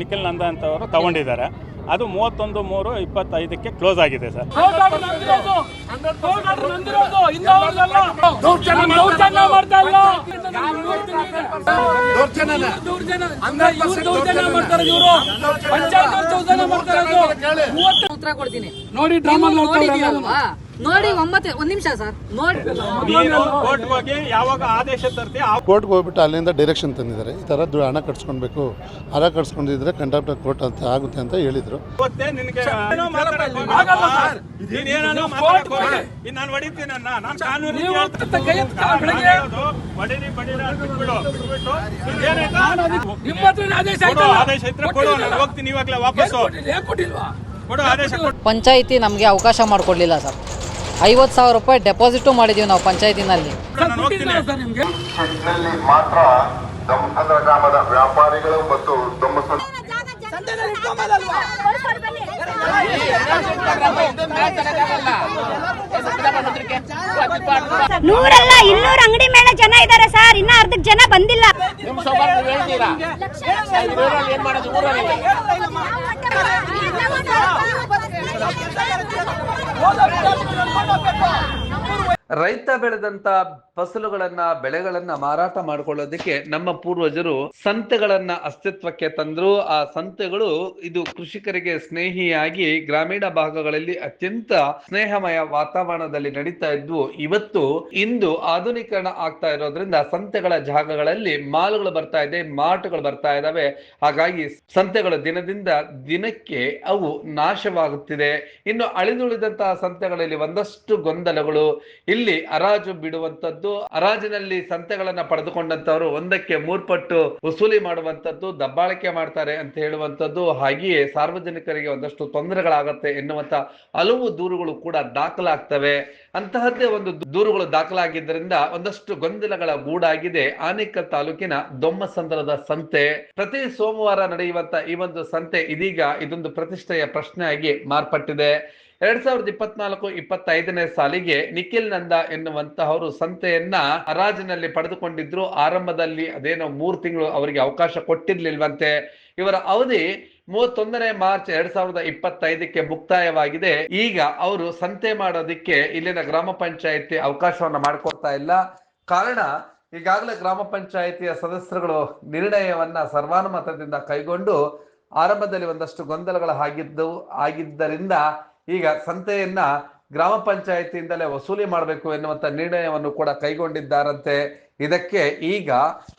ನಿಖಿಲ್ ನಂದ ಅಂತವರು ತಗೊಂಡಿದ್ದಾರೆ. ಅದು ಮೂವತ್ತೊಂದು ಮೂರು ಇಪ್ಪತ್ತೈದಕ್ಕೆ ಕ್ಲೋಸ್ ಆಗಿದೆ ಸರ್. ಉತ್ತರ ಕೊಡ್ತೀನಿ. ನೋಡಿ ಡ್ರಾಮಾ ನೋಡಿ ಒಮ್ಮತೆ ಒಂದ್ ನಿಮಿಷ ಸರ್. ನೋಡಿ. ನೀನು ಕೋರ್ಟ್ ಹೋಗಿ ಯಾವಾಗ ಆದೇಶ ತರ್ತಿ ಆ ಕೋರ್ಟ್ಗೆ ಹೋಗ್ಬಿಟ್ಟು ಅಲ್ಲಿಂದ ಡೈರೆಕ್ಷನ್ ತಂದಿದ್ದಾರೆ. ಈ ಥರ ದು- ಹಣ ಕಟ್ಸ್ಕೊಳ್ಬೇಕು ಹಣ ಕಟ್ಸ್ಕೊಂಡಿದ್ರೆ ಕಂಡಕ್ಟರ್ ಕೋರ್ಟ್ ಅಂತ ಆಗುತ್ತೆ ಅಂತ ಹೇಳಿದರು. ಇವತ್ತೇ ನಿನಗೆ ನೀನೇನೋ ಮಾತಾಡಕ್ ಹೋಗಿ. ಇನ್ನು ನಾನು ಹೊಡಿತೀನನ್ನ ನಾನು ಕಾನೂನು ನೀವು ಹೇಳ್ತೀನಿ. ಕೈ ಎತ್ತಿ ನಾನು ಬೆಳಗ್ಗೆ ಹೇಳೋದು, ಹೊಡೀರಿ, ಬಡೀರಿ ಅಂತ ಬಿಟ್ಬಿಡು. ಬಿಟ್ಬಿಟ್ಟು, ಏನಾಯ್ತಾ? ನಿಮ್ಮ ಹತ್ರ ಆದೇಶ ಕೊಡು, ಆಯ್ತಲ್ಲ? ಆದೇಶ ಇದ್ರೆ ಕೊಡು ನಾನು ಹೋಗ್ತೀನಿ ಇವಾಗಲೇ ವಾಪಸ್ ಕೊಟ್ಟಿಲ್ವಾ? ಪಂಚಾಯಿತಿ ನಮಗೆ ಅವಕಾಶ ಮಾಡಿಕೊಡ್ಲಿಲ್ಲ ಸರ್. ಐವತ್ತು ಸಾವಿರ ರೂಪಾಯಿ ಡೆಪಾಸಿಟು ಮಾಡಿದ್ದೀವಿ ನಾವು ಪಂಚಾಯತಿನಲ್ಲಿ. ಮಾತ್ರ ಗ್ರಾಮದ ವ್ಯಾಪಾರಿಗಳು ಮತ್ತು ನೂರಲ್ಲ ಇನ್ನೂರು ಅಂಗಡಿ ಮೇಲೆ ಜನ ಇದ್ದಾರೆ ಸರ್. ಇನ್ನ ಅರ್ಧಕ್ಕೆ ಜನ ಬಂದಿಲ್ಲ. ನಿಮ್ ಸೌಭಾಗ್ಯ ಹೇಳ್ತೀರಾ ಊರಲ್ಲಿ ಏನ್ ಮಾಡೋದು ಊರಲ್ಲಿ ರೈತ ಬೆಳೆದಂತ ಫಸಲುಗಳನ್ನ, ಬೆಳೆಗಳನ್ನ ಮಾರಾಟ ಮಾಡ್ಕೊಳ್ಳೋದಕ್ಕೆ ನಮ್ಮ ಪೂರ್ವಜರು ಸಂತೆಗಳನ್ನ ಅಸ್ತಿತ್ವಕ್ಕೆ ತಂದ್ರು. ಆ ಸಂತೆಗಳು ಇದು ಕೃಷಿಕರಿಗೆ ಸ್ನೇಹಿಯಾಗಿ ಗ್ರಾಮೀಣ ಭಾಗಗಳಲ್ಲಿ ಅತ್ಯಂತ ಸ್ನೇಹಮಯ ವಾತಾವರಣದಲ್ಲಿ ನಡೀತಾ ಇದ್ವು. ಇವತ್ತು ಇಂದು ಆಧುನೀಕರಣ ಆಗ್ತಾ ಇರೋದ್ರಿಂದ ಸಂತೆಗಳ ಜಾಗಗಳಲ್ಲಿ ಮಾಲುಗಳು ಬರ್ತಾ ಇದೆ, ಮಾರ್ಟ್ಗಳು ಬರ್ತಾ ಇದಾವೆ. ಹಾಗಾಗಿ ಸಂತೆಗಳು ದಿನದಿಂದ ದಿನಕ್ಕೆ ಅವು ನಾಶವಾಗುತ್ತಿದೆ. ಇನ್ನು ಅಳಿದುಳಿದಂತಹ ಸಂತೆಗಳಲ್ಲಿ ಒಂದಷ್ಟು ಗೊಂದಲಗಳು. ಹರಾಜು ಬಿಡುವಂತದ್ದು ಹರಾಜಿನಲ್ಲಿ ಸಂತೆಗಳನ್ನ ಪಡೆದುಕೊಂಡಂತವರು ಒಂದಕ್ಕೆ ಮೂರ್ಪಟ್ಟು ವಸೂಲಿ ಮಾಡುವಂತದ್ದು ದಬ್ಬಾಳಿಕೆ ಮಾಡ್ತಾರೆ ಅಂತ ಹೇಳುವಂತದ್ದು ಹಾಗೆಯೇ ಸಾರ್ವಜನಿಕರಿಗೆ ಒಂದಷ್ಟು ತೊಂದರೆಗಳಾಗತ್ತೆ ಎನ್ನುವಂತ ಹಲವು ದೂರುಗಳು ಕೂಡ ದಾಖಲಾಗ್ತವೆ. ಅಂತಹದ್ದೇ ಒಂದು ದೂರುಗಳು ದಾಖಲಾಗಿದ್ದರಿಂದ ಒಂದಷ್ಟು ಗೊಂದಲಗಳ ಗೂಡಾಗಿದೆ. ಆನೇಕಲ್ ತಾಲೂಕಿನ ದೊಮ್ಮಸಂದ್ರದ ಸಂತೆ. ಪ್ರತಿ ಸೋಮವಾರ ನಡೆಯುವಂತ ಈ ಒಂದು ಸಂತೆ ಇದೀಗ ಇದೊಂದು ಪ್ರತಿಷ್ಠೆಯ ಪ್ರಶ್ನೆಯಾಗಿ ಮಾರ್ಪಟ್ಟಿದೆ. ಎರಡ್ ಸಾವಿರದ ಇಪ್ಪತ್ನಾಲ್ಕು ಇಪ್ಪತ್ತೈದನೇ ಸಾಲಿಗೆ ನಿಖಿಲ್ ನಂದ ಎನ್ನುವಂತಹವರು ಸಂತೆಯನ್ನ ಹರಾಜಿನಲ್ಲಿ ಪಡೆದುಕೊಂಡಿದ್ರು. ಆರಂಭದಲ್ಲಿ ಅದೇನೋ ಮೂರು ತಿಂಗಳು ಅವರಿಗೆ ಅವಕಾಶ ಕೊಟ್ಟಿರ್ಲಿಲ್ವಂತೆ. ಇವರ ಅವಧಿ ಮೂವತ್ತೊಂದನೇ ಮಾರ್ಚ್ ಎರಡ್ ಸಾವಿರದ ಇಪ್ಪತ್ತೈದಕ್ಕೆ ಮುಕ್ತಾಯವಾಗಿದೆ. ಈಗ ಅವರು ಸಂತೆ ಮಾಡೋದಿಕ್ಕೆ ಇಲ್ಲಿನ ಗ್ರಾಮ ಪಂಚಾಯಿತಿ ಅವಕಾಶವನ್ನ ಮಾಡಿಕೊಡ್ತಾ ಇಲ್ಲ. ಕಾರಣ, ಈಗಾಗಲೇ ಗ್ರಾಮ ಪಂಚಾಯತಿಯ ಸದಸ್ಯರುಗಳು ನಿರ್ಣಯವನ್ನ ಸರ್ವಾನುಮತದಿಂದ ಕೈಗೊಂಡು ಆರಂಭದಲ್ಲಿ ಒಂದಷ್ಟು ಗೊಂದಲಗಳು ಆಗಿದ್ದವು, ಆಗಿದ್ದರಿಂದ ಈಗ ಸಂತೆಯನ್ನ ಗ್ರಾಮ ಪಂಚಾಯತಿಯಿಂದಲೇ ವಸೂಲಿ ಮಾಡಬೇಕು ಎನ್ನುವಂತ ನಿರ್ಣಯವನ್ನು ಕೂಡ ಕೈಗೊಂಡಿದ್ದಾರಂತೆ. ಇದಕ್ಕೆ ಈಗ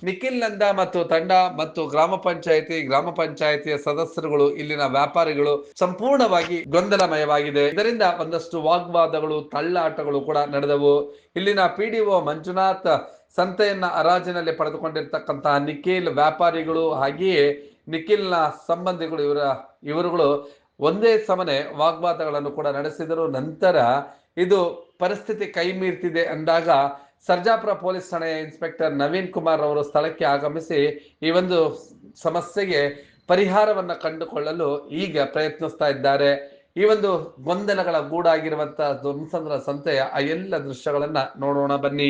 ನಿಖಿಲ್ ನಂದ ಮತ್ತು ತಂಡ ಮತ್ತು ಗ್ರಾಮ ಪಂಚಾಯತಿ, ಗ್ರಾಮ ಪಂಚಾಯತಿಯ ಸದಸ್ಯರುಗಳು, ಇಲ್ಲಿನ ವ್ಯಾಪಾರಿಗಳು ಸಂಪೂರ್ಣವಾಗಿ ಗೊಂದಲಮಯವಾಗಿದೆ. ಇದರಿಂದ ಒಂದಷ್ಟು ವಾಗ್ವಾದಗಳು, ತಳ್ಳಾಟಗಳು ಕೂಡ ನಡೆದವು. ಇಲ್ಲಿನ ಪಿಡಿಒ ಮಂಜುನಾಥ್ ಸಂತೆಯನ್ನ ಹರಾಜಿನಲ್ಲಿ ಪಡೆದುಕೊಂಡಿರ್ತಕ್ಕಂತಹ ನಿಖಿಲ್ ವ್ಯಾಪಾರಿಗಳು, ಹಾಗೆಯೇ ನಿಖಿಲ್ನ ಸಂಬಂಧಿಗಳು, ಇವರ, ಇವರುಗಳು ಒಂದೇ ಸಮನೆ ವಾಗ್ವಾದಗಳನ್ನು ಕೂಡ ನಡೆಸಿದರು ನಂತರ ಇದು ಪರಿಸ್ಥಿತಿ ಕೈ ಮೀರ್ತಿದೆ ಅಂದಾಗ ಸರ್ಜಾಪುರ ಪೊಲೀಸ್ ಠಾಣೆಯ ಇನ್ಸ್ಪೆಕ್ಟರ್ ನವೀನ್ ಕುಮಾರ್ ಅವರು ಸ್ಥಳಕ್ಕೆ ಆಗಮಿಸಿ ಈ ಒಂದು ಸಮಸ್ಯೆಗೆ ಪರಿಹಾರವನ್ನು ಕಂಡುಕೊಳ್ಳಲು ಈಗ ಪ್ರಯತ್ನಿಸ್ತಾ ಇದ್ದಾರೆ. ಈ ಒಂದು ಗೊಂದಲಗಳ ಗೂಡಾಗಿರುವಂತಹ ಧ್ವಂಸಂದ್ರ ಸಂತೆಯ ಆ ಎಲ್ಲ ದೃಶ್ಯಗಳನ್ನ ನೋಡೋಣ ಬನ್ನಿ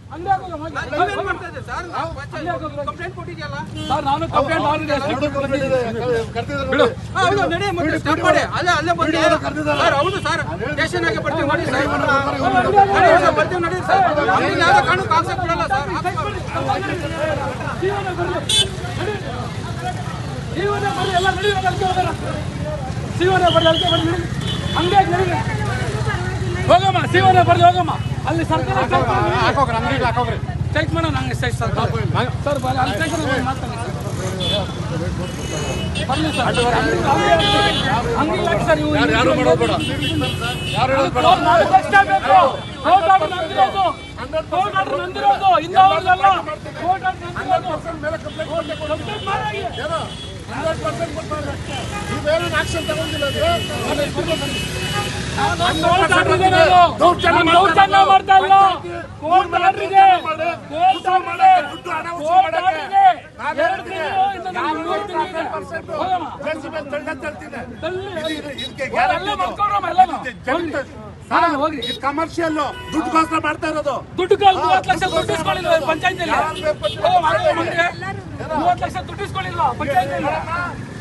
ನಾನು ಕಂಪ್ಲೇಂಟ್ ಹೌದು ನಡಿ ಮತ್ತೆ ಸ್ಟಾಪ್ ಮಾಡಿ ಅಲ್ಲೇ ಅಲ್ಲೇ ಬಂದು ಸರ್ ಸರ್ ಸ್ಟೇಷನ್ ಆಗಿ ಬರ್ತೀವಿ ನೋಡಿ ಸರ್ ಬರ್ತೀವಿ ನೋಡಿ ಯಾವ್ದೋ ಜೀವನ ಎಲ್ಲ ನಡಿ ಜೀವನ ನಡಿ ಹೋಗಮ್ಮ ಜೀವನ ಬರ್ದು ಹೋಗಮ್ಮ ಅಲ್ಲಿ ಸರ್ಕಾರ ಚೆಕ್ ಮಾಡೋಣ ಹಂಗೆ ಸ್ಟ್ರೈಕ್ ಸರ್ ಸರ್ ಅಲ್ಲಿ ಮಾತಾಡಿ ಬರಲಿ ಸರ್ ಹಂಗಿಲ್ಲ ಸರ್ ಇವು ಯಾರು ಮಾಡೋದು ಬೇಡ ಯಾರು ಹೇಳೋದು ಬೇಡ. ಅಷ್ಟೇ ಬೇಕು. ಕೋರ್ಟ್ ಆರ್ಡರ್ ನಂದಿರೋದು. ಕೋರ್ಟ್ ಆರ್ಡರ್ ನಂದಿರೋದು. ಇಂದ ಅವ್ರದ್ದಲ್ಲ. ಕೋರ್ಟ್ ಆರ್ಡರ್ ನಂದಿರೋದು. ಕಂಪ್ಲೇಂಟ್ ಮಾಡಿ ಆಕ್ಷನ್ ತಗೊಂಡಿಲ್ಲ. ನಾನು ಕಮರ್ಷಿಯಲ್ ದುಡ್ಡುಗೋಸ್ಕರ ಮಾಡ್ತಾ ಇರೋದು ದುಡ್ಡು ಮೂವತ್ತು ಲಕ್ಷ ದುಡ್ಡು ಇಸ್ಕೊಳ್ಳಿಲ್ವಾ ಪಂಚಾಯತಿಯಲ್ಲಿ ಮೂವತ್ತು ಲಕ್ಷ ದುಡ್ಡು ಇಸ್ಕೊಳ್ಳಿಲ್ವಾ ಪಂಚಾಯತಿಯಲ್ಲಿ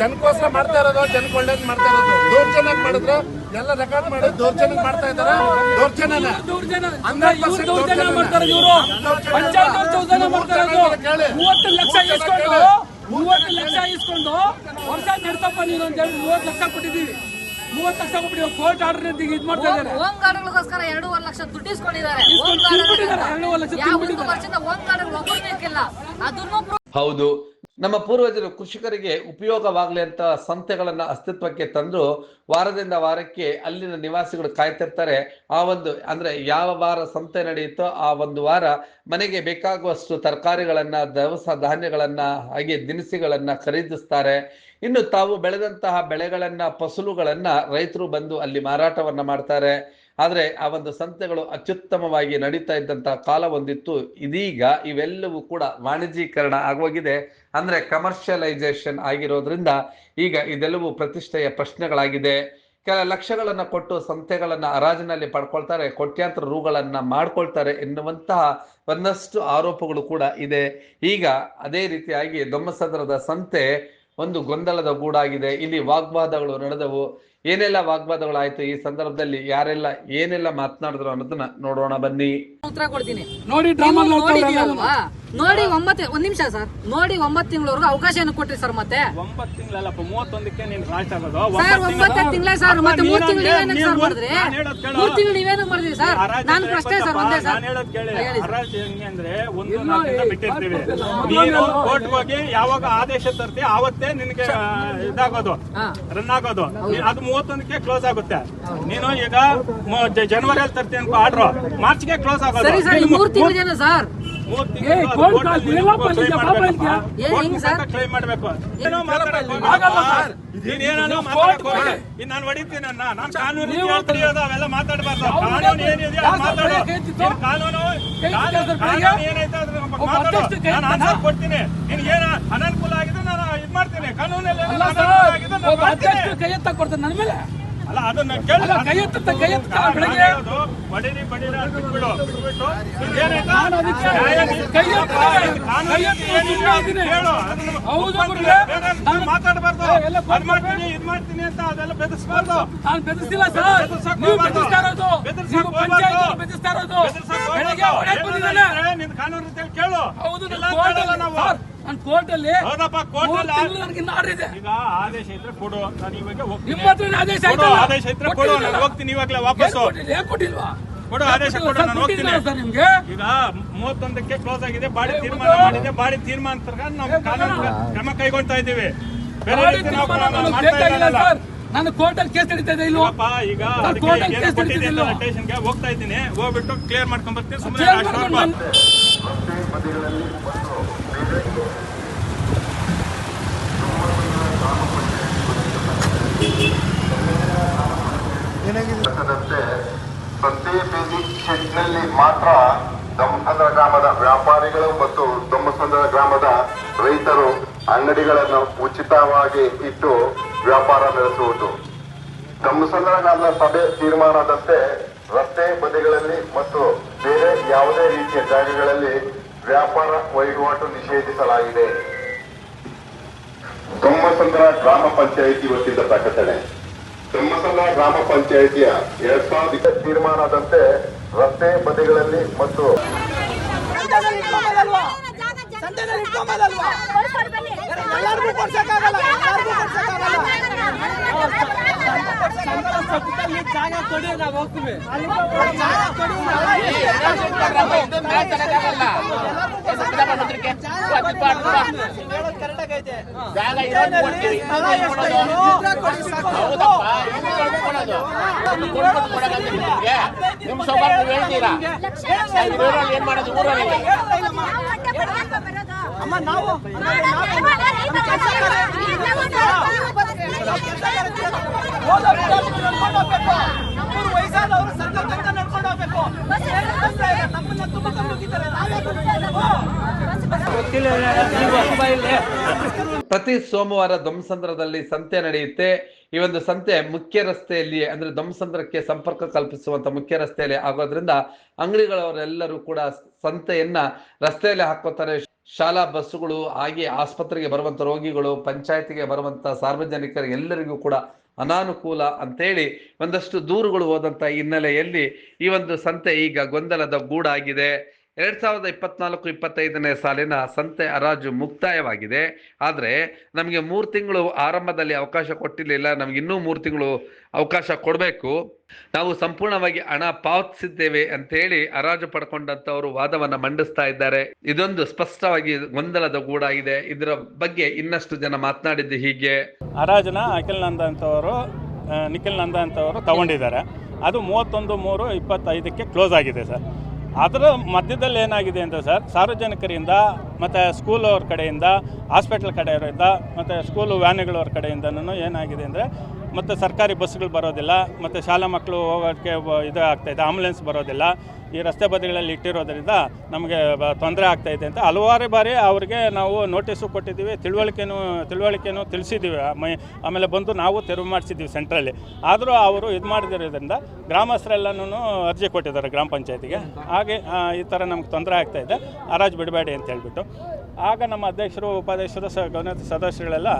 ಜನಕ್ಕೋಸ್ಕರ ಮಾಡ್ತಾ ಇರೋದು ಜನಕ್ಕೆ ಒಳ್ಳೇದು ಮಾಡ್ತಾ ಇರೋದು. ದೌರ್ಜನ್ಯ ಮಾಡಿದ್ರೆ ಎಲ್ಲ ರೆಕಾರ್ಡ್ ಮಾಡಿ ದೌರ್ಜನ್ಯ ಮಾಡ್ತಾ ಇದಾರ ದೌರ್ಜನ್ಯನ. ದೌರ್ಜನ್ಯ ಮಾಡ್ತಾರೆ ಇವರು. ಪಂಚಾಯತ್ ಅವ್ರು ದೌರ್ಜನ್ಯ ಮಾಡ್ತಾರೆ ಇದು. ಮೂವತ್ತು ಲಕ್ಷ ಇಸ್ಕೊಂಡು ಮೂವತ್ತು ಲಕ್ಷ ಇಸ್ಕೊಂಡು ವರ್ಷ ನಡ್ತಪ್ಪ ನೀನು ಅಂತ ಹೇಳಿ ಮೂವತ್ತು ಲಕ್ಷ ಕೊಟ್ಟಿದ್ದೀವಿ. ಮೂವತ್ತು ಲಕ್ಷ ಕೊಟ್ಬಿಟ್ಟು ಕೋರ್ಟ್ ಆರ್ಡರ್ ಇದು ಮಾಡ್ತಾ ಇದ್ದಾರೆ. ಎರಡೂವರೆ ಲಕ್ಷ ದುಡ್ಡು ಇಸ್ಕೊಂಡಿದ್ದಾರೆ. ಎರಡೂವರೆ ಲಕ್ಷ ಯಾವ. ವರ್ಷದಿಂದ ಒಬ್ಬರು ಬೇಕಿಲ್ಲ ಅದನ್ನು ಹೌದು. ನಮ್ಮ ಪೂರ್ವಜರು ಕೃಷಿಕರಿಗೆ ಉಪಯೋಗವಾಗಲಿ ಅಂತ ಸಂತೆಗಳನ್ನ ಅಸ್ತಿತ್ವಕ್ಕೆ ತಂದು ವಾರದಿಂದ ವಾರಕ್ಕೆ ಅಲ್ಲಿನ ನಿವಾಸಿಗಳು ಕಾಯ್ತಿರ್ತಾರೆ. ಆ ಒಂದು ಅಂದ್ರೆ ಯಾವ ವಾರ ಸಂತೆ ನಡೆಯುತ್ತೋ ಆ ಒಂದು ವಾರ ಮನೆಗೆ ಬೇಕಾಗುವಷ್ಟು ತರಕಾರಿಗಳನ್ನು, ದವಸ ಧಾನ್ಯಗಳನ್ನು, ಹಾಗೆ ದಿನಸಿಗಳನ್ನು ಖರೀದಿಸ್ತಾರೆ. ಇನ್ನು ತಾವು ಬೆಳೆದಂತಹ ಬೆಳೆಗಳನ್ನು, ಫಸಲುಗಳನ್ನು ರೈತರು ಬಂದು ಅಲ್ಲಿ ಮಾರಾಟವನ್ನ ಮಾಡ್ತಾರೆ. ಆದ್ರೆ ಆ ಒಂದು ಸಂತೆಗಳು ಅತ್ಯುತ್ತಮವಾಗಿ ನಡೀತಾ ಇದ್ದಂತಹ ಕಾಲ ಒಂದಿತ್ತು. ಇದೀಗ ಇವೆಲ್ಲವೂ ಕೂಡ ವಾಣಿಜ್ಯೀಕರಣ ಆಗೋಗಿದೆ. ಅಂದ್ರೆ ಕಮರ್ಷಿಯಲೈಸೇಷನ್ ಆಗಿರೋದ್ರಿಂದ ಈಗ ಇದೆಲ್ಲವೂ ಪ್ರತಿಷ್ಠೆಯ ಪ್ರಶ್ನೆಗಳಾಗಿದೆ. ಕೆಲ ಲಕ್ಷಗಳನ್ನು ಕೊಟ್ಟು ಸಂತೆಗಳನ್ನ ಹರಾಜಿನಲ್ಲಿ ಪಡ್ಕೊಳ್ತಾರೆ, ಕೋಟ್ಯಾಂತರ ರೂಗಳನ್ನು ಮಾಡ್ಕೊಳ್ತಾರೆ ಎನ್ನುವಂತಹ ಒಂದಷ್ಟು ಆರೋಪಗಳು ಕೂಡ ಇದೆ. ಈಗ ಅದೇ ರೀತಿಯಾಗಿ ದೊಮ್ಮಸದ್ರದ ಸಂತೆ ಒಂದು ಗೊಂದಲದ ಗೂಡಾಗಿದೆ. ಇಲ್ಲಿ ವಾಗ್ವಾದಗಳು ನಡೆದವು. ಏನೆಲ್ಲ ವಾಗ್ವಾದಗಳಾಯ್ತು ಈ ಸಂದರ್ಭದಲ್ಲಿ ಯಾರೆಲ್ಲ ಏನೆಲ್ಲ ಮಾತನಾಡಿದ್ರು ಅನ್ನೋದನ್ನ ನೋಡೋಣ ಬನ್ನಿ. ಉತ್ತರ ಕೊಡ್ತೀನಿ. ನೋಡಿ? ನೋಡಿ ಒಂಬತ್ತು ಒಂದ್ ನಿಮಿಷ ಸರ್. ನೋಡಿ ಒಂಬತ್ತು ತಿಂಗಳವರೆಗೂ ಅವಕಾಶನ ಕೊಟ್ರಿ ಸರ್ ಮತ್ತೆ? ಒಂಬತ್ತು ತಿಂಗಳಲ್ಲಪ್ಪ ಮೂವತ್ತೊಂದಕ್ಕೆ ನೀನು ಲಾಸ್ಟ್ ಆಗೋದು. ಸರ್ ಒಂಬತ್ತು ತಿಂಗಳ ಸರ್ ಮತ್ತೆ ಮೂರ್ ತಿಂಗಳು ಏನಕ್ಕೆ ಸರ್ ಮಾಡಿದ್ರಿ. ಮೂರ್ ತಿಂಗಳು ನೀವೇನಕ್ಕೆ ಮಾಡಿದ್ರಿ ಸರ್? ನಾನು ಪ್ರಶ್ನೆ ಸರ್ ಒಂದೇ ಸರ್. ಹೇಳೋದ್ ಕೇಳಿ. ಹರಾಜ್ ಹೆಂಗೆ ಅಂದ್ರೆ ಒಂದು ಬಿಟ್ಟಿರ್ತೀವಿ. ನೀನು ಕೋರ್ಟ್ ಹೋಗಿ ಯಾವಾಗ ಆದೇಶ ತರ್ತಿ ಆವತ್ತೇ ನಿನಗೆ ಇದಾಗೋದು. ರನ್ ಆಗೋದು. ಅದು ಮೂವತ್ತೊಂದಕ್ಕೆ ಕ್ಲೋಸ್ ಆಗುತ್ತೆ. ನೀನು ಈಗ ಜನವರಿಯಲ್ಲಿ ತರ್ತಿ ಅನ್ಕೋ ಆರ್ಡ್ರು. ಮಾರ್ಚ್ಗೆ ಕ್ಲೋಸ್ ಆಗೋದು. ಸರಿ ಸರ್ ಈ ಮೂರ್ ತಿಂಗಳು ಸರ್? ನೀನು ಮಾಡ್ಬೇಕು. ನೀನ್ ನಾನು ಹೊಡಿತೀನಿ. ಕಾನೂನು ನೀವು ಅವೆಲ್ಲ ಮಾತಾಡ್ಬಾರ್ದು. ಕಾನೂನು ಮಾತಾಡು? ನೀನ್ ಕಾನೂನು? ಏನೈತೆ ಮಾತಾಡು. ನಾನು ಆನ್ಸರ್ ಕೊಡ್ತೀನಿ. ಏನ ಅನನುಕೂಲ ಆಗಿದ್ರೆ ನಾನು ಇದ್ ಮಾಡ್ತೀನಿ. ಕಾನೂನಲ್ಲಿ ನಾನು ಕೈ ಎತ್ತ ಕೊಡ್ತಾರೆ ನನ್ನ ಮೇಲೆ. ಅಲ್ಲ ಅದನ್ನ ಕೇಳು ಕೈಯತ್ತ ಕೈ ಎತ್ತುತ್ತೆ, ಕೈ ಎತ್ತುತ್ತೆ, ಬೆಳಗ್ಗೆ. ಹೇಳೋದು, ಬಡೀರಿ ಬಡೀರಿ ಅಂತ ಬಿಟ್ಬಿಡು. ಬಿಟ್ಬಿಟ್ಟು ನಾನು ಅದಕ್ಕೆ ಕೈ ಕೈ ಎತ್ತಿ. ಅದನ್ನ ಹೌದು ಗುರುಗಳೇ. ನಾನು- ಮಾತಾಡಬಾರ್ದು. ಎಲ್ಲ ಮಾಡ್ತೀನಿ ಇದು ಮಾಡ್ತೀನಿ ಅಂತ ಅದೆಲ್ಲ ಬೆದರ್ಸ್ಬಾರ್ದು. ನಾನು ಬೆದರಿಸಿಲ್ಲ ಸರ್. ನೀವು. ಬೆದರ್ಸ್ತಾ ಇರೋದು. ನೀವು. ಪಂಚಾಯತ್ ಬೆದರ್ಸ್ತಾ ಇರೋದು. ಬೆದರ್ಸಕ್ ಬೆಳಗ್ಗೆ ಹೊಡೆಯಕ್ ಬಂದಿದ್ದಾನೆ. ಏನಿದ್ರೆ ಕಾನೂನು ರೀತಿಯಲ್ಲಿ ಕೇಳು. ಹೌದು ನಾವು. ನಾನು ಕೋರ್ಟ್ ಅಲ್ಲಿ ಹೌದಪ್ಪ ಕೋರ್ಟ್ ಮೂರು ಅಲ್ಲಿ ತಿಂಗಳು ನನಗೆ ಇನ್ನು ಆರ್ಡರ್ ಇದೆ. ಈಗ ಆದೇಶ ಇದ್ರೆ ಕೊಡು ನಾನು ಇವಾಗ ಹೋಗ್ತೀನಿ. ನಿಮ್ಮ ಹತ್ರ ಆದೇಶ ಕೊಡು ಆಯ್ತಲ್ಲ? ಆದೇಶ ಇದ್ರೆ ಕೊಡು ಕೊಟ್ಟಿದ್ದೀರಲ್ಲ? ನಾನು ಹೋಗ್ತೀನಿ ಇವಾಗಲೇ ಏನ್ ವಾಪಸ್ಸು ಕೊಟ್ಟಿಲ್ಲ? ಏನ್ ಕೊಟ್ಟಿಲ್ವಾ? ಕೊಡು ಆದೇಶ ಕೊಟ್ಟಿಲ್ಲ ಕೊಡು ಸರ್, ನಾನು ಕೊಟ್ಟಿಲ್ಲ ಹೋಗ್ತೀನಿ. ಸರ್ ನಿಮ್ಗೆ? ಈಗ ಮೂವತ್ತೊಂದಕ್ಕೆ ಕ್ಲೋಸ್ ಆಗಿದೆ ಬಾಡಿ ತೀರ್ಮಾನ ಮಾಡಿದೆ ಬಾಡಿ ತೀರ್ಮಾನ ತರ್ಕೊಂಡು ನಾವು ಕಾನೂನು ಕ್ರಮ ಕೈಗೊಳ್ತಾ ಇದ್ದೀವಿ. ಬೇರೆ ಗಾಡಿ ರೀತಿ ನಾವು ತೀರ್ಮಾನ ಕ್ರಮ ನನಗೆ ಮಾಡ್ತಾ ಬೇಕಾಗಿಲ್ಲ ಇರಲ್ಲ. ಸರ್. ನಾನು ಕೋರ್ಟಲ್ಲಿ ಕೇಸ್ ನಡೀತಾ ಇದೆ ಇಲ್ವಾ? ಪಾಪ ಈಗ ಸರ್, ಅದಕ್ಕೆ ಕೋರ್ಟಲ್ಲಿ ಏನು ಕೇಸ್ ಕೊಟ್ಟಿದೆ ಅಂತ? ಸ್ಟೇಷನ್ಗೆ ಹೋಗ್ತಾ ಇದ್ದೀನಿ. ಹೋಗ್ಬಿಟ್ಟು ಕ್ಲಿಯರ್ ಮಾಡ್ಕೊಂಡ್ ಬರ್ತೀನಿ ಸುಮ್ಮನೆ ಮಾಡ್ಕೊಂಡು ಮಾಡ್ಕೊ. ಬನ್ನಿ. ರಸ್ತೆ ಬದಿಗಳಲ್ಲಿ ಮತ್ತು ಬೇರೆ ಕೆಲಸದಂತೆ ಸಂತೆ ಶೆಡ್ನಲ್ಲಿ ಮಾತ್ರ ದೊಮ್ಮಸಂದ್ರ ಗ್ರಾಮದ ವ್ಯಾಪಾರಿಗಳು ಮತ್ತು ದೊಮ್ಮಸಂದ್ರ ಗ್ರಾಮದ ರೈತರು ಅಂಗಡಿಗಳನ್ನು ಉಚಿತವಾಗಿ ಇಟ್ಟು ವ್ಯಾಪಾರ ನಡೆಸುವುದು. ದೊಮ್ಮಸಂದ್ರ ಗ್ರಾಮದ ಸಭೆ ತೀರ್ಮಾನದಂತೆ ರಸ್ತೆ ಬದಿಗಳಲ್ಲಿ ಮತ್ತು ಬೇರೆ ಯಾವುದೇ ರೀತಿಯ ಜಾಗಗಳಲ್ಲಿ ವ್ಯಾಪಾರ ವಹಿವಾಟು ನಿಷೇಧಿಸಲಾಗಿದೆ. ದೊಮ್ಮಸಂದ್ರ ಗ್ರಾಮ ಪಂಚಾಯಿತಿ ವತಿಯಿಂದ ಪ್ರಕಟಣೆ. ಧರ್ಮಸ್ಥಳ ಗ್ರಾಮ ಪಂಚಾಯಿತಿಯ ಎರಡ್ ಸಾವಿರದ ತೀರ್ಮಾನದಂತೆ ರಸ್ತೆ ಬದಿಗಳಲ್ಲಿ ಮತ್ತು ಎಲ್ಲರಿಗೂ ಕೊಡ್ಸಕ್ಕಾಗಲ್ಲ ಹೋಗ್ತೀವಿ. ಜಾಗ ಕೊಡಿ ನಾವು ಹೋಗ್ತೀವಿ ನಿಮ್ ಸೌಭಾಗ್ಯ ಹೇಳ್ತೀರಾ ಏನ್ ಮಾಡೋದು ಊರಲ್ಲಿ ಅಮ್ಮ ನಾವು ವಯಸ್ಸಾದವರು ಸಂಘ ನಡ್ಕೊಂಡು ಹೋಗ್ಬೇಕು ನಮ್ಮನ್ನ ತುಂಬ ಪ್ರತಿ ಸೋಮವಾರ ಧ್ವಂಸಂದ್ರದಲ್ಲಿ ಸಂತೆ ನಡೆಯುತ್ತೆ. ಈ ಒಂದು ಸಂತೆ ಮುಖ್ಯ ರಸ್ತೆಯಲ್ಲಿ, ಅಂದ್ರೆ ಧ್ವಂಸಂದ್ರಕ್ಕೆ ಸಂಪರ್ಕ ಕಲ್ಪಿಸುವಂತ ಮುಖ್ಯ ರಸ್ತೆಯಲ್ಲಿ ಆಗೋದ್ರಿಂದ ಅಂಗಡಿಗಳವರೆಲ್ಲರೂ ಕೂಡ ಸಂತೆಯನ್ನ ರಸ್ತೆಯಲ್ಲಿ ಹಾಕೋತಾರೆ ಶಾಲಾ ಬಸ್ಸುಗಳು, ಹಾಗೆ ಆಸ್ಪತ್ರೆಗೆ ಬರುವಂತ ರೋಗಿಗಳು, ಪಂಚಾಯತಿಗೆ ಬರುವಂತ ಸಾರ್ವಜನಿಕರಿಗೆ ಎಲ್ಲರಿಗೂ ಕೂಡ ಅನಾನುಕೂಲ ಅಂತೇಳಿ ಒಂದಷ್ಟು ದೂರುಗಳು ಹೋದಂತ ಹಿನ್ನೆಲೆಯಲ್ಲಿ ಈ ಒಂದು ಸಂತೆ ಈಗ ಗೊಂದಲದ ಗೂಡಾಗಿದೆ. ಎರಡ್ ಸಾವಿರದ ಇಪ್ಪತ್ನಾಲ್ಕು, ಇಪ್ಪತ್ತೈದನೇ ಸಾಲಿನ ಸಂತೆ ಹರಾಜು ಮುಕ್ತಾಯವಾಗಿದೆ. ಆದರೆ ನಮಗೆ ಮೂರು ತಿಂಗಳು ಆರಂಭದಲ್ಲಿ ಅವಕಾಶ ಕೊಟ್ಟಿರಲಿಲ್ಲ. ನಮ್ಗೆ ಇನ್ನೂ ಮೂರು ತಿಂಗಳು ಅವಕಾಶ ಕೊಡಬೇಕು. ನಾವು ಸಂಪೂರ್ಣವಾಗಿ ಹಣ ಪಾವತಿಸಿದ್ದೇವೆ ಅಂತ ಹೇಳಿ ಹರಾಜು ಪಡ್ಕೊಂಡಂಥವರು ವಾದವನ್ನ ಮಂಡಿಸ್ತಾ ಇದ್ದಾರೆ. ಇದೊಂದು ಸ್ಪಷ್ಟವಾಗಿ ಗೊಂದಲದ ಗೂಡಾಗಿದೆ. ಇದರ ಬಗ್ಗೆ ಇನ್ನಷ್ಟು ಜನ ಮಾತನಾಡಿದ್ದು ಹೀಗೆ. ಹರಾಜನ ಅಖಿಲ್ ನಂದ ಅಂತವರು ನಿಖಿಲ್ ನಂದ ಅಂತವರು ತಗೊಂಡಿದ್ದಾರೆ. ಅದು ಮೂವತ್ತೊಂದು ಮೂರು ಇಪ್ಪತ್ತೈದಕ್ಕೆ ಕ್ಲೋಸ್ ಆಗಿದೆ ಸರ್. ಅದರ ಮಧ್ಯದಲ್ಲಿ ಏನಾಗಿದೆ ಅಂತ ಸರ್? ಸಾರ್ವಜನಿಕರಿಂದ, ಮತ್ತು ಸ್ಕೂಲ್ ಅವ್ರ ಕಡೆಯಿಂದ ಹಾಸ್ಪಿಟ್ಲ್ ಕಡೆಯವರಿಂದ ಮತ್ತು ಸ್ಕೂಲು ವ್ಯಾನುಗಳವ್ರ ಕಡೆಯಿಂದನೂ ಏನಾಗಿದೆ ಅಂದರೆ ಮತ್ತು ಸರ್ಕಾರಿ ಬಸ್ಗಳು ಬರೋದಿಲ್ಲ, ಮತ್ತು ಶಾಲಾ ಮಕ್ಕಳು ಹೋಗೋಕ್ಕೆ ಇದು ಆಗ್ತಾಯಿದೆ ಆಂಬುಲೆನ್ಸ್ ಬರೋದಿಲ್ಲ. ಈ ರಸ್ತೆ ಬದಿಗಳಲ್ಲಿ ಇಟ್ಟಿರೋದ್ರಿಂದ ನಮಗೆ ತೊಂದರೆ ಆಗ್ತಾ ಇದೆ ಅಂತ ಹಲವಾರು ಬಾರಿ ಅವರಿಗೆ ನಾವು ನೋಟಿಸು ಕೊಟ್ಟಿದ್ದೀವಿ, ತಿಳುವಳಿಕೆನೂ ತಿಳುವಳಿಕೆನೂ ತಿಳಿಸಿದ್ದೀವಿ. ಮೈ, ಆಮೇಲೆ ಬಂದು ನಾವು ತೆರವು ಮಾಡಿಸಿದ್ದೀವಿ ಸೆಂಟ್ರಲ್ಲಿ ಆದರೂ ಅವರು ಇದು ಮಾಡಿದಿರೋದ್ರಿಂದ ಗ್ರಾಮಸ್ಥರೆಲ್ಲನೂ ಅರ್ಜಿ ಕೊಟ್ಟಿದ್ದಾರೆ ಗ್ರಾಮ ಪಂಚಾಯತಿಗೆ. ಹಾಗೆ ಈ ಥರ ನಮ್ಗೆ ತೊಂದರೆ ಆಗ್ತಾಯಿದೆ ಹರಾಜು ಬಿಡಬೇಡಿ ಅಂತ ಹೇಳ್ಬಿಟ್ಟು. ಆಗ ನಮ್ಮ ಅಧ್ಯಕ್ಷರು ಉಪಾಧ್ಯಕ್ಷರು ಸ ಗೌರವಿತ ಸದಸ್ಯರುಗಳೆಲ್ಲ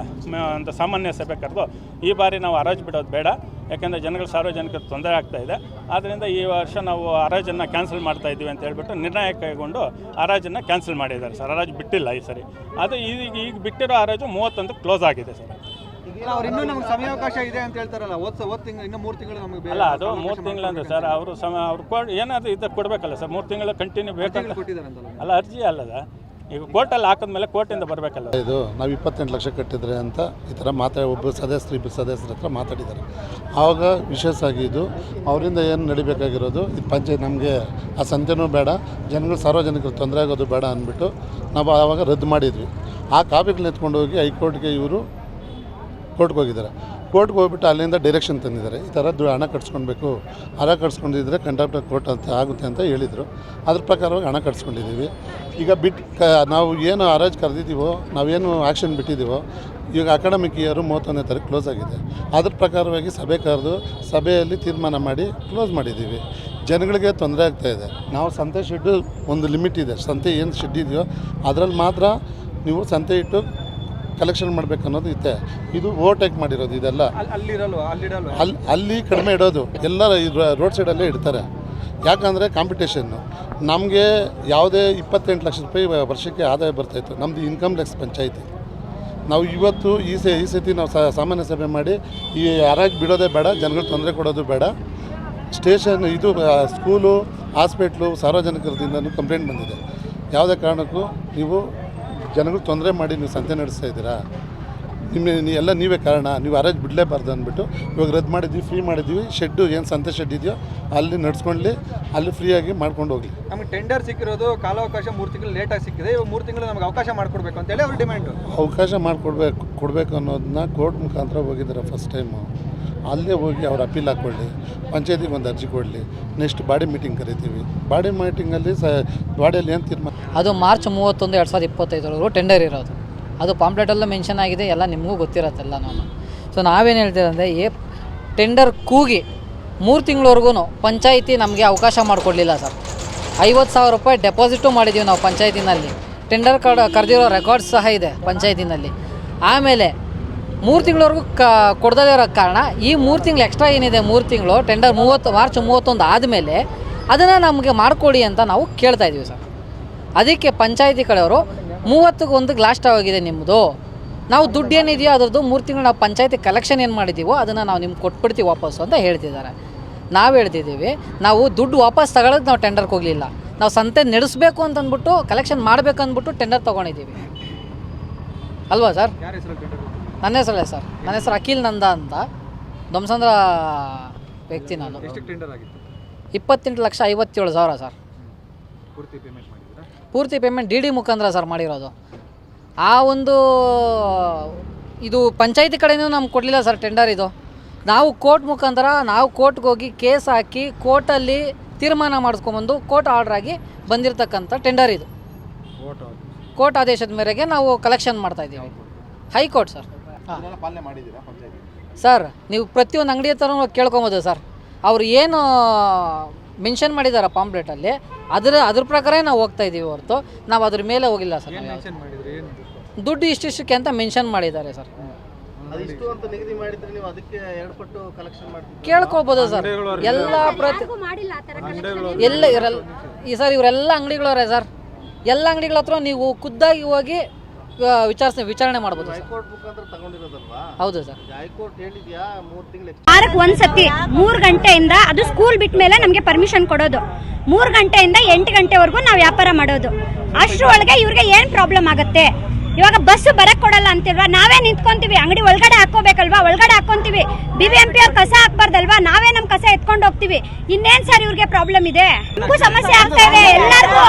ಒಂದು ಸಾಮಾನ್ಯ ಸಭೆ ಕರೆದು ಈ ಬಾರಿ ನಾವು ಹರಾಜು ಬಿಡೋದು ಬೇಡ ಯಾಕೆಂದರೆ ಜನಗಳು ಸಾರ್ವಜನಿಕರು ತೊಂದರೆ ಆಗ್ತಾ ಇದೆ. ಆದ್ದರಿಂದ ಈ ವರ್ಷ ನಾವು ಹರಾಜನ್ನು ಕ್ಯಾನ್ಸಲ್ ಮಾಡ್ತಾ ಇದ್ದೀವಿ ಅಂತ ಹೇಳ್ಬಿಟ್ಟು ನಿರ್ಣಯ ಕೈಗೊಂಡು ಹರಾಜನ್ನು ಕ್ಯಾನ್ಸಲ್ ಮಾಡಿದ್ದಾರೆ ಸರ್. ಹರಾಜು ಬಿಟ್ಟಿಲ್ಲ ಈ ಸರಿ. ಅದು ಈಗ ಈಗ ಬಿಟ್ಟಿರೋ ಹರಾಜು ಮೂವತ್ತೊಂದು ಕ್ಲೋಸ್ ಆಗಿದೆ ಸರ್. ಅವ್ರು ಇನ್ನೂ ನಮ್ಗೆ ಸಮಯಾವಕಾಶ ಇದೆ ಅಂತ ಹೇಳ್ತಾರಲ್ಲ ಓದ್ ಓದ್ ತಿಂಗಳು ಇನ್ನೂ ಮೂರು ತಿಂಗಳು ನಮಗೆ ಅಲ್ಲ ಅದು ಮೂರು ತಿಂಗಳಂದ್ರೆ ಸರ್ ಅವರು ಸಮ ಅವ್ರು ಕೊಡ್ ಏನಾದರೂ ಇದು ಕೊಡಬೇಕಲ್ಲ ಸರ್. ಮೂರು ತಿಂಗಳು ಕಂಟಿನ್ಯೂ ಬೇಕಂತ ಅಲ್ಲ ಅರ್ಜಿ ಅಲ್ಲದ? ಈಗ ಕೋರ್ಟಲ್ಲಿ ಹಾಕಿದ್ಮೇಲೆ ಕೋರ್ಟಿಂದ ಬರಬೇಕಲ್ಲ. ಇದು ನಾವು ಇಪ್ಪತ್ತೆಂಟು ಲಕ್ಷ ಕಟ್ಟಿದ್ರೆ ಅಂತ ಈ ಥರ ಮಾತಾ, ಒಬ್ಬ ಸದಸ್ಯರು ಇಬ್ಬರು ಸದಸ್ಯರ ಹತ್ರ ಮಾತಾಡಿದ್ದಾರೆ. ಆವಾಗ ವಿಶೇಷ ಆಗಿ ಇದು ಅವರಿಂದ ಏನು ನಡಿಬೇಕಾಗಿರೋದು ಇದು ಪಂಚಾಯತ್ ನಮಗೆ ಆ ಸಂತೆನೂ ಬೇಡ, ಜನಗಳು ಸಾರ್ವಜನಿಕರು ತೊಂದರೆ ಆಗೋದು ಬೇಡ ಅಂದ್ಬಿಟ್ಟು ನಾವು ಆವಾಗ ರದ್ದು ಮಾಡಿದ್ವಿ. ಆ ಕಾಪಿಗಳನ್ನ ಎತ್ಕೊಂಡು ಹೋಗಿ ಹೈಕೋರ್ಟ್ಗೆ ಇವರು ಕೋರ್ಟ್ಗೆ ಹೋಗಿದ್ದಾರೆ. ಕೋರ್ಟ್ಗೆ ಹೋಗ್ಬಿಟ್ಟು ಅಲ್ಲಿಂದ ಡೈರೆಕ್ಷನ್ ತಂದಿದ್ದಾರೆ. ಈ ಥರ ಹಣ ಕಟ್ಸ್ಕೊಳ್ಬೇಕು. ಹಣ ಕಟ್ಸ್ಕೊಂಡಿದ್ರೆ ಕಂಡಕ್ಟರ್ ಕೋರ್ಟ್ ಅಂತ ಆಗುತ್ತೆ ಅಂತ ಹೇಳಿದರು. ಅದ್ರ ಪ್ರಕಾರವಾಗಿ ಹಣ ಕಟ್ಸ್ಕೊಂಡಿದ್ದೀವಿ. ಈಗ ಬಿಟ್ಟು ಕ ನಾವು ಏನು ಹರಾಜು ಕರೆದಿದ್ದೀವೋ ನಾವೇನು ಆ್ಯಕ್ಷನ್ ಬಿಟ್ಟಿದ್ದೀವೋ ಈಗ ಅಕಾಡೆಮಿಕ್ ಇಯರು ಮೂವತ್ತೊಂದನೇ ತಾರೀಕು ಕ್ಲೋಸ್ ಆಗಿದೆ. ಅದ್ರ ಪ್ರಕಾರವಾಗಿ ಸಭೆ ಕರೆದು ಸಭೆಯಲ್ಲಿ ತೀರ್ಮಾನ ಮಾಡಿ ಕ್ಲೋಸ್ ಮಾಡಿದ್ದೀವಿ. ಜನಗಳಿಗೆ ತೊಂದರೆ ಆಗ್ತಾ ಇದೆ. ನಾವು ಸಂತೆ ಶೆಡ್ಡು ಒಂದು ಲಿಮಿಟ್ ಇದೆ. ಸಂತೆ ಏನು ಶೆಡ್ ಇದೆಯೋ ಅದರಲ್ಲಿ ಮಾತ್ರ ನೀವು ಸಂತೆ ಇಟ್ಟು ಕಲೆಕ್ಷನ್ ಮಾಡಬೇಕು ಅನ್ನೋದು ಇತ್ತೆ ಇದು ಓವರ್ಟೇಕ್ ಮಾಡಿರೋದು ಇದೆಲ್ಲ. ಅಲ್ಲಿ ಅಲ್ಲಿ ಕಡಿಮೆ ಇಡೋದು. ಎಲ್ಲ ರೋಡ್ ಸೈಡಲ್ಲೇ ಇಡ್ತಾರೆ. ಯಾಕಂದರೆ ಕಾಂಪಿಟೇಷನ್ನು ನಮಗೆ ಯಾವುದೇ ಇಪ್ಪತ್ತೆಂಟು ಲಕ್ಷ ರೂಪಾಯಿ ವರ್ಷಕ್ಕೆ ಆದಾಯ ಬರ್ತಾಯಿತ್ತು ನಮ್ಮದು ಇನ್ಕಮ್ ಲೆಕ್ಸ್ ಪಂಚಾಯಿತಿ. ನಾವು ಇವತ್ತು ಈ ಸೆ, ಈ ಸತಿ ನಾವು ಸಾಮಾನ್ಯ ಸಭೆ ಮಾಡಿ ಈ ಹರಾಜು ಬಿಡೋದೇ ಬೇಡ, ಜನಗಳು ತೊಂದರೆ ಕೊಡೋದು ಬೇಡ. ಸ್ಟೇಷನ್, ಇದು ಸ್ಕೂಲು, ಹಾಸ್ಪಿಟ್ಲು ಸಾರ್ವಜನಿಕರದಿಂದನೂ ಕಂಪ್ಲೇಂಟ್ ಬಂದಿದೆ. ಯಾವುದೇ ಕಾರಣಕ್ಕೂ ನೀವು ಜನಗಳು ತೊಂದರೆ ಮಾಡಿ ನೀವು ಸಂತೆ ನಡೆಸ್ತಾ ಇದ್ದೀರಾ? ನಿಮ್ಮ ಎಲ್ಲ ನೀವೇ ಕಾರಣ. ನೀವು ಅರೇಜ್ ಬಿಡಲೇಬಾರ್ದು ಅಂದ್ಬಿಟ್ಟು ಇವಾಗ ರದ್ದು ಮಾಡಿದ್ವಿ ಫ್ರೀ ಮಾಡಿದ್ವಿ. ಶೆಡ್ಡು ಏನು ಸಂತೆ ಶೆಡ್ ಇದೆಯೋ ಅಲ್ಲಿ ನಡ್ಸ್ಕೊಳ್ಳಿ ಅಲ್ಲಿ ಫ್ರೀಯಾಗಿ ಮಾಡ್ಕೊಂಡು ಹೋಗಲಿ. ನಮಗೆ ಟೆಂಡರ್ ಸಿಕ್ಕಿರೋದು ಕಾಲಾವಕಾಶ ಮೂರು ತಿಂಗಳು ಲೇಟಾಗಿ ಸಿಕ್ಕಿದೆ. ಇವಾಗ ಮೂರು ತಿಂಗಳು ನಮಗೆ ಅವಕಾಶ ಮಾಡಿಕೊಡ್ಬೇಕು ಅಂತೇಳಿ ಅವ್ರ ಡಿಮ್ಯಾಂಡು ಅವಕಾಶ ಮಾಡಿಕೊಡ್ಬೇಕು ಕೊಡಬೇಕು ಅನ್ನೋದನ್ನ ಕೋರ್ಟ್ ಮುಖಾಂತರ ಹೋಗಿದ್ದಾರೆ ಫಸ್ಟ್ ಟೈಮು ಅಲ್ಲೇ ಹೋಗಿ ಅವ್ರು ಅಪೀಲ್ ಹಾಕ್ಕೊಳ್ಳಿ ಪಂಚಾಯತಿಗೆ ಒಂದು ಅರ್ಜಿ ಕೊಡಲಿ. ನೆಕ್ಸ್ಟ್ ಬಾಡಿ ಮೀಟಿಂಗ್ ಕರಿತೀವಿ. ಬಾಡಿ ಮೀಟಿಂಗಲ್ಲಿ ಸ ಬಾಡಿಯಲ್ಲಿ ಏನು ತೀರ್ಮಾನ ಅದು ಮಾರ್ಚ್ ಮೂವತ್ತೊಂದು ಎರಡು ಸಾವಿರದ ಇಪ್ಪತ್ತೈದರವರೆಗೂ ಟೆಂಡರ್ ಇರೋದು. ಅದು ಪಾಂಪ್ಲೆಟಲ್ಲೂ ಮೆನ್ಷನ್ ಆಗಿದೆ, ಎಲ್ಲ ನಿಮಗೂ ಗೊತ್ತಿರತ್ತೆಲ್ಲ ನಾನು. ಸೊ ನಾವೇನು ಹೇಳ್ತೀವಿ ಅಂದರೆ ಏ ಟೆಂಡರ್ ಕೂಗಿ ಮೂರು ತಿಂಗಳವರೆಗೂ ಪಂಚಾಯಿತಿ ನಮಗೆ ಅವಕಾಶ ಮಾಡಿಕೊಡ್ಲಿಲ್ಲ ಸರ್. ಐವತ್ತು ಸಾವಿರ ರೂಪಾಯಿ ಡೆಪಾಸಿಟು ಮಾಡಿದ್ದೀವಿ ನಾವು ಪಂಚಾಯತಿನಲ್ಲಿ. ಟೆಂಡರ್ ಕಡ, ಕರೆದಿರೋ ರೆಕಾರ್ಡ್ಸ್ ಸಹ ಇದೆ ಪಂಚಾಯತಿನಲ್ಲಿ. ಆಮೇಲೆ ಮೂರು ತಿಂಗಳವರೆಗೂ ಕ ಕೊಡದೇ ಇರೋ ಕಾರಣ, ಈ ಮೂರು ತಿಂಗಳು ಎಕ್ಸ್ಟ್ರಾ ಏನಿದೆ ಮೂರು ತಿಂಗಳು ಟೆಂಡರ್ ಮೂವತ್ತು, ಮಾರ್ಚ್ ಮೂವತ್ತೊಂದು ಆದಮೇಲೆ ಅದನ್ನು ನಮಗೆ ಮಾಡಿಕೊಡಿ ಅಂತ ನಾವು ಕೇಳ್ತಾ ಇದ್ದೀವಿ ಸರ್. ಅದಕ್ಕೆ ಪಂಚಾಯತಿ ಕಡೆಯವರು ಮೂವತ್ತಿಗೆ ಒಂದು ಲಾಸ್ಟ್ ಆಗಿದೆ ನಿಮ್ಮದು. ನಾವು ದುಡ್ಡು ಏನಿದೆಯೋ ಅದರದ್ದು ಮೂರು ತಿಂಗಳು ನಾವು ಪಂಚಾಯತಿ ಕಲೆಕ್ಷನ್ ಏನು ಮಾಡಿದ್ದೀವೋ ಅದನ್ನು ನಾವು ನಿಮ್ಗೆ ಕೊಟ್ಬಿಡ್ತೀವಿ ವಾಪಸ್ಸು ಅಂತ ಹೇಳ್ತಿದ್ದಾರೆ. ನಾವು ಹೇಳ್ತಿದ್ದೀವಿ ನಾವು ದುಡ್ಡು ವಾಪಸ್ ತಗೊಳ್ಳೋದು ನಾವು ಟೆಂಡರ್ಗೆ ಹೋಗಲಿಲ್ಲ. ನಾವು ಸಂತೆ ನಡೆಸಬೇಕು ಅಂತಂದ್ಬಿಟ್ಟು ಕಲೆಕ್ಷನ್ ಮಾಡಬೇಕು ಅಂದ್ಬಿಟ್ಟು ಟೆಂಡರ್ ತೊಗೊಂಡಿದ್ದೀವಿ. ಅಲ್ವಾ ಸರ್ ನನ್ನ ಹೆಸರಲ್ಲೇ ಸರ್ ನನ್ನ ಹೆಸರು ಅಖಿಲ್ ನಂದ ಅಂತ. ದೊಮ್ಸಂದ್ರ ವ್ಯಕ್ತಿ ನಾನು. ಇಪ್ಪತ್ತೆಂಟು ಲಕ್ಷ ಐವತ್ತೇಳು ಸಾವಿರ ಸರ್ ಪೂರ್ತಿ ಪೇಮೆಂಟ್ ಡಿ ಡಿ ಮುಖಾಂತರ ಸರ್ ಮಾಡಿರೋದು. ಆ ಒಂದು ಇದು ಪಂಚಾಯತಿ ಕಡೆಯೂ ನಮ್ಗೆ ಕೊಡಲಿಲ್ಲ ಸರ್ ಟೆಂಡರ್ ಇದು. ನಾವು ಕೋರ್ಟ್ ಮುಖಾಂತರ ನಾವು ಕೋರ್ಟ್ಗೆ ಹೋಗಿ ಕೇಸ್ ಹಾಕಿ ಕೋರ್ಟಲ್ಲಿ ತೀರ್ಮಾನ ಮಾಡಿಸ್ಕೊಂಬಂದು ಕೋರ್ಟ್ ಆರ್ಡರ್ ಆಗಿ ಬಂದಿರತಕ್ಕಂಥ ಟೆಂಡರ್ ಇದು. ಕೋರ್ಟ್ ಆದೇಶದ ಮೇರೆಗೆ ನಾವು ಕಲೆಕ್ಷನ್ ಮಾಡ್ತಾ ಇದ್ದೀವಿ. ಹೈಕೋರ್ಟ್ ಸರ್ ಸರ್ ನೀವು ಪ್ರತಿಯೊಂದು ಅಂಗಡಿ ಹತ್ರ ಕೇಳ್ಕೊಬೋದು ಸರ್ ಅವ್ರು ಏನು ಮೆನ್ಷನ್ ಮಾಡಿದ್ದಾರೆ ಪಾಂಪ್ಲೆಟಲ್ಲಿ ಅದರ ಅದ್ರ ಪ್ರಕಾರ ನಾವು ಹೋಗ್ತಾ ಇದ್ದೀವಿ ಹೊರತು. ನಾವು ಅದ್ರ ಮೇಲೆ ಹೋಗಿಲ್ಲ ಸರ್ ನಾವು. ಯಾವ್ದು. ದುಡ್ಡು ಇಷ್ಟಿಷ್ಟಕ್ಕೆ ಅಂತ ಮೆನ್ಷನ್ ಮಾಡಿದ್ದಾರೆ ಸರ್. ಅದಿಷ್ಟು ಅಂತ ನಿಗದಿ ಮಾಡಿದ್ರೆ ನೀವು ಅದಕ್ಕೆ ಎರಡು ಪಟ್ಟು ಕಲೆಕ್ಷನ್ ಮಾಡ್ತೀವಿ ಕೇಳ್ಕೊಬೋದು ಸರ್. ಎಲ್ಲ ಪ್ರತಿ ಮಾಡಿಲ್ಲ ಆ ಥರ ಎಲ್ಲ ಇರಲ್ಲ ಈ ಸರ್ ಇವರೆಲ್ಲ ಅಂಗಡಿಗಳವ್ರೆ ಸರ್. ಎಲ್ಲ ಅಂಗಡಿಗಳ ಹತ್ರ ನೀವು ಖುದ್ದಾಗಿ ಹೋಗಿ ವಿಚಾರಿಸಿ ವಿಚಾರಣೆ ಮಾಡ್ಬೋದು ಸರ್. ಹೈಕೋರ್ಟ್ ಮುಖಾಂತರ ತಗೊಂಡಿರೋದಲ್ವಾ? ಹೌದು ಸರ್. ಹೈಕೋರ್ಟ್ ಹೇಳಿದ್ಯಾ ಮೂರು ತಿಂಗಳು ವಾರಕ್ಕೆ ಒಂದ್ಸತಿ ಮೂರು ಗಂಟೆಯಿಂದ ಅದು ಸ್ಕೂಲ್ ಬಿಟ್ಟ ಮೇಲೆ ನಮಗೆ ಪರ್ಮಿಷನ್ ಕೊಡೋದು. ಮೂರು ಗಂಟೆಯಿಂದ ಎಂಟು ಗಂಟೆವರೆಗೂ ನಾವು ವ್ಯಾಪಾರ ಮಾಡೋದು. ಅಷ್ಟರೊಳಗೆ ಇವ್ರಿಗೆ ಏನು ಪ್ರಾಬ್ಲಮ್ ಆಗುತ್ತೆ? ಇವಾಗ ಬಸ್ ಬರಕ್ ಕೊಡಲ್ಲ ಅಂತಿಲ್ವಾ? ನಾವೇ ನಿಂತ್ಕೊಂತೀವಿ, ಅಂಗಡಿ ಒಳಗಡೆ ಹಾಕೋಬೇಕಲ್ವಾ ಒಳಗಡೆ ಹಾಕೊಂತೀವಿ ಬಿ ಬಿ ಎಂ ಪಿ ಅವ್ರು ಕಸ ಹಾಕ್ಬಾರ್ದಲ್ವಾ? ನಾವೇ ನಮ್ ಕಸ ಎತ್ಕೊಂಡು ಹೋಗ್ತೀವಿ. ಇನ್ನೇನ್ ಸರ್ ಇವ್ರಿಗೆ ಪ್ರಾಬ್ಲಮ್ ಇದೆ? ಸಮಸ್ಯೆ ಆಗ್ತಾ ಇದೆ ಎಲ್ಲರಿಗೂ.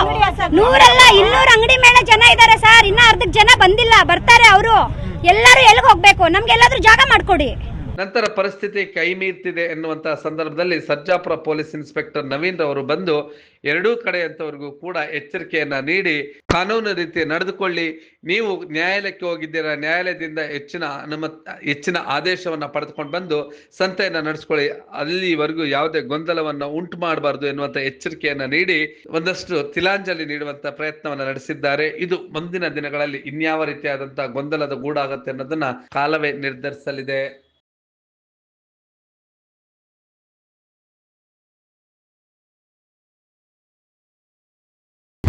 ನೂರಲ್ಲ ಇನ್ನೂರ ಅಂಗಡಿ ಮೇಲೆ ಜನ ಇದ್ದಾರೆ ಸರ್ ಇನ್ನ ಅರ್ಧಕ್ಕೆ ಜನ ಬಂದಿಲ್ಲ. ಬರ್ತಾರೆ ಅವರು. ಎಲ್ಲರೂ ಎಲ್ಲಿಗೆ ಹೋಗ್ಬೇಕು? ನಮ್ಗೆ ಎಲ್ಲಾದ್ರೂ ಜಾಗ ಮಾಡ್ಕೊಡಿ. ನಂತರ ಪರಿಸ್ಥಿತಿ ಕೈಮೀರ್ತಿದೆ ಎನ್ನುವಂತಹ ಸಂದರ್ಭದಲ್ಲಿ ಸರ್ಜಾಪುರ ಪೊಲೀಸ್ ಇನ್ಸ್ಪೆಕ್ಟರ್ ನವೀನ್ ಅವರು ಬಂದು ಎರಡೂ ಕಡೆಯಂತವರಿಗೂ ಕೂಡ ಎಚ್ಚರಿಕೆಯನ್ನ ನೀಡಿ, ಕಾನೂನು ರೀತಿ ನಡೆದುಕೊಳ್ಳಿ, ನೀವು ನ್ಯಾಯಾಲಯಕ್ಕೆ ಹೋಗಿದ್ದೀರಾ, ನ್ಯಾಯಾಲಯದಿಂದ ಹೆಚ್ಚಿನ ಅನುಮತಿ, ಹೆಚ್ಚಿನ ಆದೇಶವನ್ನ ಪಡೆದುಕೊಂಡು ಬಂದು ಸಂತೆಯನ್ನ ನಡೆಸ್ಕೊಳ್ಳಿ, ಅಲ್ಲಿವರೆಗೂ ಯಾವುದೇ ಗೊಂದಲವನ್ನ ಉಂಟು ಮಾಡಬಾರದು ಎನ್ನುವಂತ ಎಚ್ಚರಿಕೆಯನ್ನ ನೀಡಿ ಒಂದಷ್ಟು ತಿಲಾಂಜಲಿ ನೀಡುವಂತ ಪ್ರಯತ್ನವನ್ನ ನಡೆಸಿದ್ದಾರೆ. ಇದು ಮುಂದಿನ ದಿನಗಳಲ್ಲಿ ಇನ್ಯಾವ ರೀತಿಯಾದಂತಹ ಗೊಂದಲದ ಗೂಡಾಗತ್ತೆ ಅನ್ನೋದನ್ನ ಕಾಲವೇ ನಿರ್ಧರಿಸಲಿದೆ.